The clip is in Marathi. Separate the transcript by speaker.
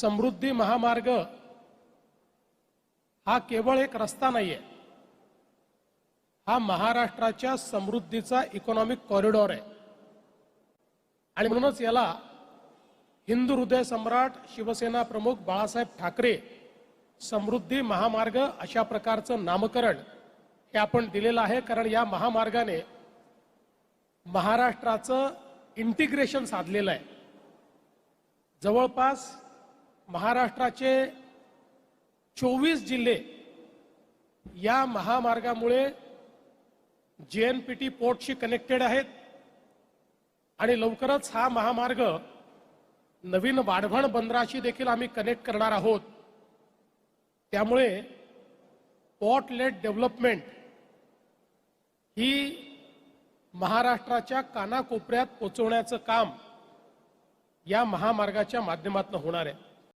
Speaker 1: समृद्धी महामार्ग हा केवळ एक रस्ता नाहीये. हा महाराष्ट्राच्या समृद्धीचा इकॉनॉमिक कॉरिडॉर आहे. आणि म्हणूनच याला हिंदू हृदय सम्राट शिवसेना प्रमुख बाळासाहेब ठाकरे समृद्धी महामार्ग अशा प्रकारचं नामकरण हे आपण दिलेलं आहे. कारण या महामार्गाने महाराष्ट्राचं इंटिग्रेशन साधलेलं आहे. जवळपास महाराष्ट्राचे चोवीस जिल्हे या महामार्गामुळे जे एन पी टी पोर्टशी कनेक्टेड आहेत. आणि लवकरच हा महामार्ग नवीन वाढवण बंदराशी देखील आम्ही कनेक्ट करणार आहोत. त्यामुळे पोर्ट लेट डेव्हलपमेंट ही महाराष्ट्राच्या कानाकोपऱ्यात पोचवण्याचं काम या महामार्गाच्या माध्यमातून होणार आहे.